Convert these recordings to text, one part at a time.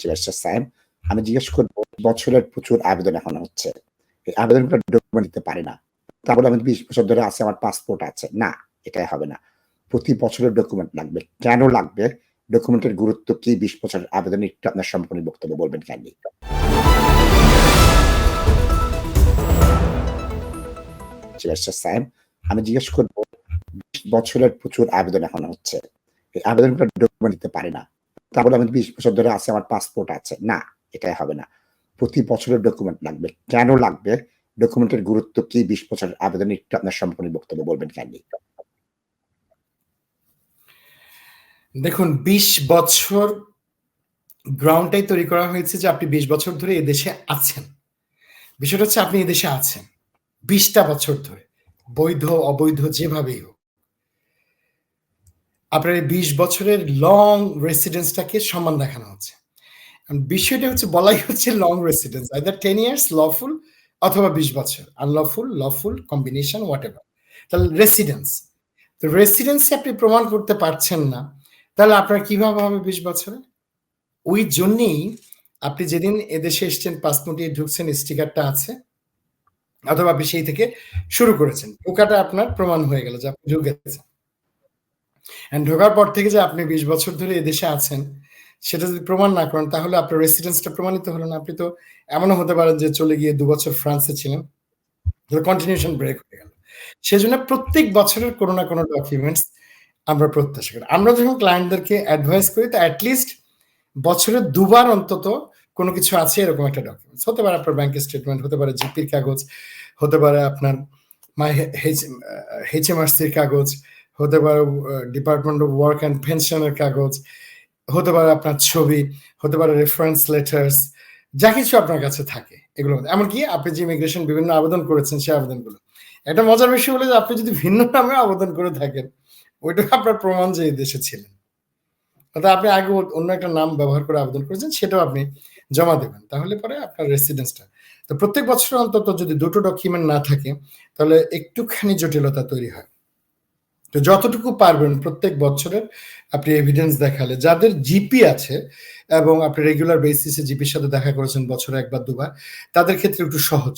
সায়েম আমি জিজ্ঞেস করব বছরের প্রচুর আবেদন এখন হচ্ছে। এই আবেদনগুলো ডকুমেন্ট দিতে পারি না। তা বলে আমি বিশ বছর ধরে আছে, আমার পাসপোর্ট আছে। না, এটাই হবে না। প্রতি বছরের ডকুমেন্ট লাগবে। কেন লাগবে? ডকুমেন্টের গুরুত্ব কি? বিশ বছরের আবেদন একটু আপনার সম্পূর্ণ বক্তব্য বলবেন কাইন্ডলি সায়েম আমি জিজ্ঞেস করব বছরের প্রচুর আবেদন এখন হচ্ছে। এই আবেদনগুলো ডকুমেন্ট দিতে পারে না। তা বলে আমি বিশ বছর ধরে আছে, আমার পাসপোর্ট আছে। না, এটাই হবে না। প্রতি বছরের ডকুমেন্ট লাগবে। কেন লাগবে? ডকুমেন্টের গুরুত্ব কি? বিশ বছরের আবেদন একটু আপনার সম্পূর্ণ বক্তব্য বলবেন কাইন্ডলি দেখুন, বিশ বছর গ্রাউন্ডটাই তৈরি করা হয়েছে যে আপনি বিশ বছর ধরে এদেশে আছেন। বিষয়টা হচ্ছে আপনি এদেশে আছেন। বিশটা বছর ধরে, বৈধ, অবৈধ, যেভাবেই হোক। আপনার এই বিশ বছরের লং রেসিডেন্সটাকে সম্মান দেখানো হচ্ছে। বিষয়টা হচ্ছে, বলাই হচ্ছে long residence either ten years lawful অথবা বিশ বছর unlawful lawful combination what ever তাহলে রেসিডেন্স তো রেসিডেন্সি আপনি প্রমাণ করতে পারছেন না, তাহলে আপনার কীভাবে হবে বিশ বছরে? ওই জন্যেই আপনি যেদিন এদেশে এসছেন পাসপোর্ট দিয়ে ঢুকছেন স্টিকারটা আছে, অথবা আপনি সেই থেকে শুরু করেছেন, ঢোকাটা আপনার প্রমাণ হয়ে গেল যে আপনি ঢুকেছেন। And ঢোকার পর থেকে যে আপনি বিশ বছর ধরে এদেশে আছেন, সেটা যদি প্রমাণ না করেন, তাহলে আপনার রেসিডেন্সটা প্রমাণিত হলো না। আপনি তো এমনও হতে পারেন যে চলে গিয়ে দু বছর ফ্রান্সে ছিলেন কন্টিনিউশন ব্রেক হয়ে গেল। সেজন্য প্রত্যেক বছরের কোনো না কোনো ডকুমেন্টস আমরা প্রত্যাশা করি। আমরা যখন ক্লায়েন্টদেরকে অ্যাডভাইস করি, তো অ্যাটলিস্ট বছরে দুবার অন্তত কোনো কিছু আছে এরকম একটা ডকুমেন্টস হতে পারে আপনার ব্যাংকের স্টেটমেন্ট হতে পারে জিপির কাগজ, হতে পারে আপনার মাই এইচএমআরসির কাগজ হতে পারে ডিপার্টমেন্ট অফ ওয়ার্ক অ্যান্ড পেনশনের কাগজ, হতে পারে আপনার ছবি, হতে পারে রেফারেন্স লেটার্স যা কিছু আপনার কাছে থাকে এগুলো এমনকি আপনি যে ইমিগ্রেশন বিভিন্ন আবেদন করেছেন সেই আবেদনগুলো। একটা মজার বিষয় হলো যে আপনি যদি ভিন্ন নামে আবেদন করে থাকেন, ওইটা আপনার প্রমাণ যে এই দেশে ছিলেন। অর্থাৎ আপনি আগে অন্য একটা নাম ব্যবহার করে আবেদন করেছেন, সেটাও আপনি জমা দেবেন। তাহলে পরে আপনার রেসিডেন্সটা তো প্রত্যেক বছর অন্তত যদি দুটো ডকুমেন্ট না থাকে, তাহলে একটুখানি জটিলতা তৈরি হয়। তো যতটুকু পারবেন প্রত্যেক বছরের আপনি এভিডেন্স দেখালে। যাদের জিপি আছে এবং আপনি রেগুলার বেসিসে জিপির সাথে দেখা করেছেন বছরে একবার, দুবার, তাদের ক্ষেত্রে একটু সহজ।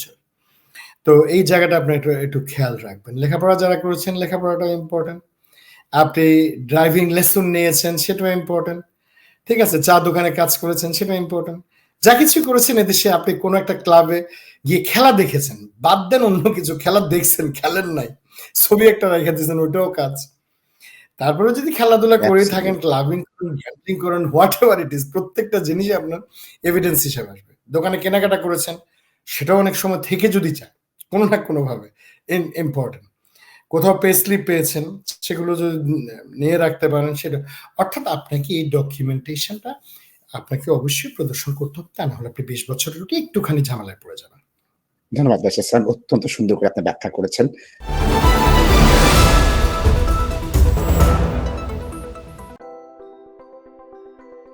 তো এই জায়গাটা আপনি একটু একটু খেয়াল রাখবেন। লেখাপড়া যারা করেছেন লেখাপড়াটা ইম্পর্টেন্ট আপনি ড্রাইভিং লেসন নিয়েছেন, সেটাও ইম্পর্টেন্ট ঠিক আছে, চা দোকানে কাজ করেছেন সেটা ইম্পর্টেন্ট যা কিছু করেছেন এদেশে, আপনি কোনো একটা ক্লাবে গিয়ে খেলা দেখেছেন। বাদ দেন অন্য কিছু, খেলা দেখছেন, খেলেন নাই। ছবি একটা রেখে দিয়েছেন ওইটাও কাজ। তারপরে যদি খেলাধুলা করে থাকেন ক্লাবিং করেন গ্যাম্বলিং করেন হোয়াট এভার ইট ইজ প্রত্যেকটা জিনিসই আপনার এভিডেন্স হিসাবে আসবে। দোকানে কেনাকাটা করেছেন সেটাও অনেক সময় থেকে যদি চায় কোনো না কোনোভাবে ইম্পর্টেন্ট কোথাও পে স্লিপ পেয়েছেন সেগুলো যদি নিয়ে রাখতে পারেন সেটা অর্থাৎ আপনাকে এই ডকুমেন্টেশনটা আপনাকে অবশ্যই প্রদর্শন করতে হবে তা না হলে আপনি বিশ বছরের একটুখানি ঝামেলায় পড়ে যাবেন। ধন্যবাদ ব্যারিস্টার সায়েম অত্যন্ত সুন্দর করে আপনি ব্যাখ্যা করেছেন।